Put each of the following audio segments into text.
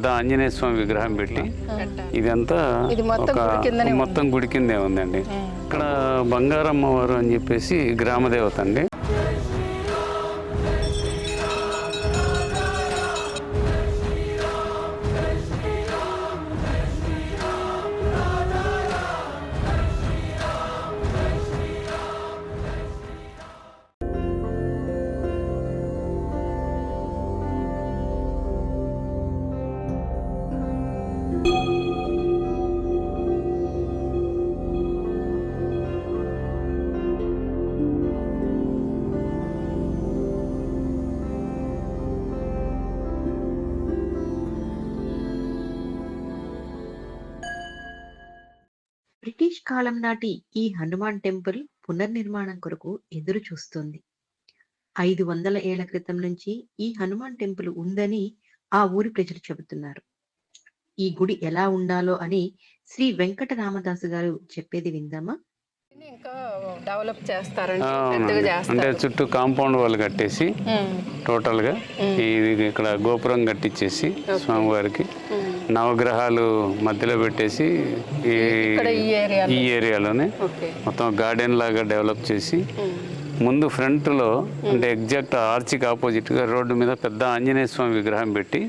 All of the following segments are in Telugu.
పెద్ద ఆంజనేయ స్వామి విగ్రహం పెట్టి. ఇదంతా ఒక. మొత్తం గుడి కిందే ఉందండి ఇక్కడ బంగారమ్మవారు అని చెప్పేసి గ్రామదేవత అండి బ్రిటిష్ కాలం నాటి ఈ హనుమాన్ టెంపుల్ పునర్నిర్మాణం కొరకు ఎదురు చూస్తుంది. ఐదు వందల ఏళ్ళ క్రితం నుంచి ఈ హనుమాన్ టెంపుల్ ఉందని ఆ ఊరి ప్రజలు చెబుతున్నారు. ఈ గుడి ఎలా ఉండాలో అని శ్రీ వెంకట రామదాసు గారు చెప్పేది విందామా? ఇంకా డెవలప్. అంటే చేస్తారు. చుట్టూ కాంపౌండ్ వాళ్ళు కట్టేసి ఉమ్, టోటల్గా ఇది ఇక్కడ గోపురం కట్టించేసి స్వామివారికి. నవగ్రహాలు మధ్యలో పెట్టేసి ఈ ఈ ఏరియా ఈ ఏరియాలోనే మొత్తం గార్డెన్ లాగా డెవలప్ చేసి ముందు ఫ్రంట్లో అంటే ఎగ్జాక్ట్ ఆర్చికి ఆపోజిట్గా రోడ్డు మీద పెద్ద ఆంజనేయ స్వామి విగ్రహం పెట్టి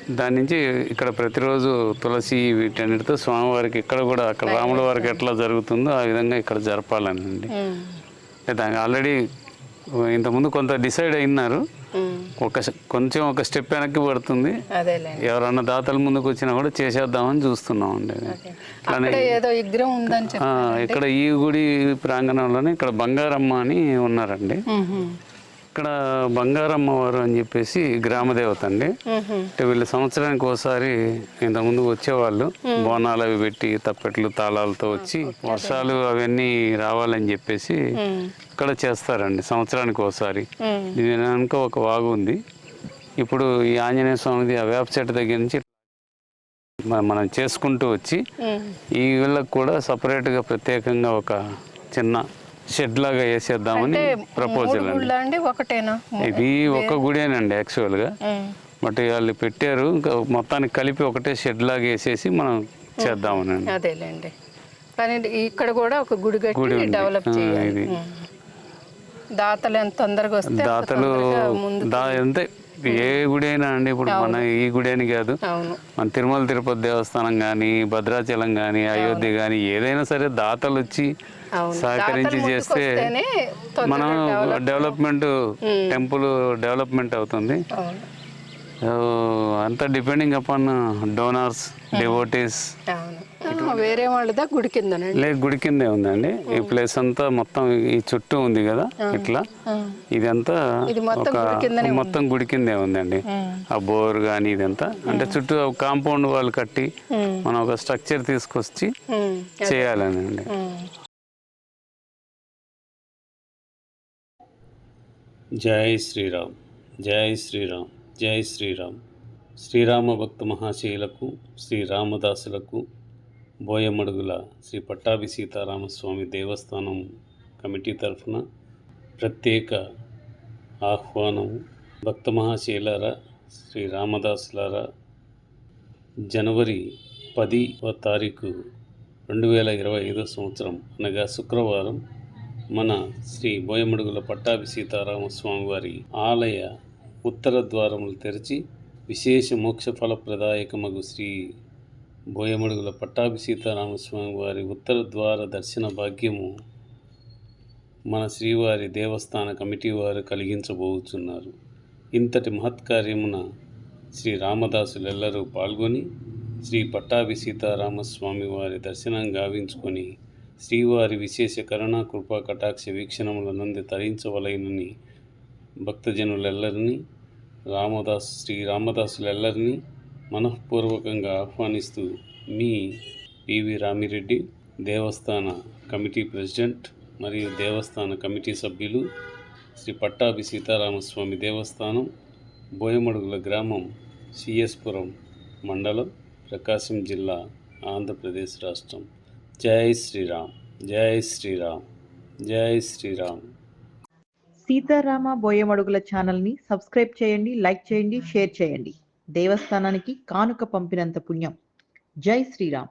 దాని నుంచి ఇక్కడ ప్రతిరోజు తులసి వీటన్నిటితో స్వామివారికి ఇక్కడ కూడా అక్కడ రాముల వారికి ఎట్లా జరుగుతుందో ఆ విధంగా ఇక్కడ జరపాలని అండి ఉమ్, దానికి ఆల్రెడీ ఇంతకుముందు కొంత డిసైడ్ అయినారు. ఒక కొంచెం ఒక స్టెప్ వెనక్కి పడుతుంది. ఎవరన్నా దాతల ముందుకు వచ్చినా కూడా చేసేద్దామని చూస్తున్నాం అండి. ఇక్కడ ఈ గుడి ప్రాంగణంలోనే ఇక్కడ బంగారమ్మ అని ఉన్నారండి. ఇక్కడ బంగారమ్మ వారు అని చెప్పేసి గ్రామదేవత అండి. అంటే వీళ్ళు సంవత్సరానికి ఒకసారి ఇంతకుముందు వచ్చేవాళ్ళు. బోనాలు అవి పెట్టి తప్పెట్లు తాళాలతో వచ్చి వర్షాలు అవన్నీ రావాలని చెప్పేసి ఇక్కడ చేస్తారండి సంవత్సరానికి ఒకసారి దీని వెనుక ఒక వాగు ఉంది. ఇప్పుడు ఈ ఆంజనేయ స్వామిది ఆ వేప చెట్టు దగ్గర నుంచి మనం చేసుకుంటూ వచ్చి ఈ వీళ్ళకి కూడా సపరేట్గా ప్రత్యేకంగా ఒక చిన్న షెడ్ లాగా వేసేద్దామని ప్రపోజల్ అండి. ఒకటేనా? ఇది ఒక గుడేనండి యాక్చువల్గా బట్ వాళ్ళు పెట్టారు ఇంకా మొత్తానికి కలిపి ఒకటే షెడ్ లాగా వేసేసి మనం చేద్దామనండి అదేలేండి. కానీ ఇక్కడ కూడా ఒక గుడి కట్టి. డెవలప్ చేయాలి. దాతలు ఎంత తొందరగా వస్తే దాతలు అంతే. ఏ గుడి అయినా అండి ఇప్పుడు మన ఈ గుడి అని కాదు మన తిరుమల తిరుపతి దేవస్థానం కానీ భద్రాచలం కానీ అయోధ్య కానీ ఏదైనా సరే దాతలు వచ్చి సహకరించి చేస్తే మనం డెవలప్మెంట్ టెంపుల్ డెవలప్మెంట్ అవుతుంది. అంతా డిపెండింగ్ అపాన్ డోనర్స్ డివోటీస్ వేరే వాళ్ళదా? గుడి కిందనండి లే గుడి కిందే ఉందండి. ఈ ప్లేస్ అంతా మొత్తం ఈ చుట్టూ ఉంది కదా ఇట్లా. ఇదంతా ఒక మొత్తం గుడి కిందే ఉందండి. ఆ బోర్ కానీ ఇదంతా. అంటే చుట్టూ కాంపౌండ్ వాళ్ళు కట్టి మనం ఒక స్ట్రక్చర్ తీసుకొచ్చి చేయాలని అండి జై శ్రీరామ్ జై శ్రీరామ్ జై శ్రీరామ్. శ్రీరామ భక్త మహాశయులకు శ్రీరామదాసులకు బోయమడుగుల శ్రీ పట్టాభి సీతారామస్వామి దేవస్థానం కమిటీ తరఫున ప్రత్యేక ఆహ్వానం. భక్త మహాశయులారా శ్రీ రామదాసులారా జనవరి పదివ తారీఖు రెండు వేల ఇరవై ఐదో సంవత్సరం అనగా శుక్రవారం మన శ్రీ బోయమడుగుల పట్టాభి సీతారామస్వామి వారి ఆలయ ఉత్తర ద్వారములు తెరిచి విశేష మోక్ష ఫలప్రదాయకమగు శ్రీ బోయమడుగుల పట్టాభి సీతారామస్వామి వారి ఉత్తర ద్వార దర్శన భాగ్యము మన శ్రీవారి దేవస్థాన కమిటీ వారు కలిగించబోతున్నారు ఇంతటి మహత్కార్యమున శ్రీ రామదాసులెల్లరూ పాల్గొని శ్రీ పట్టాభి సీతారామస్వామి వారి దర్శనం గావించుకొని శ్రీవారి విశేష కరుణా కృపా కటాక్ష వీక్షణముల నుండి తరించవలైనని భక్తజనులెల్లరినీ రామదాస్ శ్రీ రామదాసులెల్లరినీ మనఃపూర్వకంగా ఆహ్వానిస్తూ మీ పివి రామిరెడ్డి దేవస్థాన కమిటీ ప్రెసిడెంట్ మరియు దేవస్థాన కమిటీ సభ్యులు శ్రీ పట్టాభి సీతారామస్వామి దేవస్థానం బోయమడుగుల గ్రామం సిఎస్పురం మండలం ప్రకాశం జిల్లా ఆంధ్రప్రదేశ్ రాష్ట్రం. జై శ్రీరామ్ జై శ్రీరామ్ జై శ్రీరామ్. సీతారామ బోయమడుగుల ఛానల్ని సబ్స్క్రైబ్ చేయండి లైక్ చేయండి షేర్ చేయండి. దేవస్థానానికి కానుక పంపినంత పుణ్యం. జై శ్రీరామ్.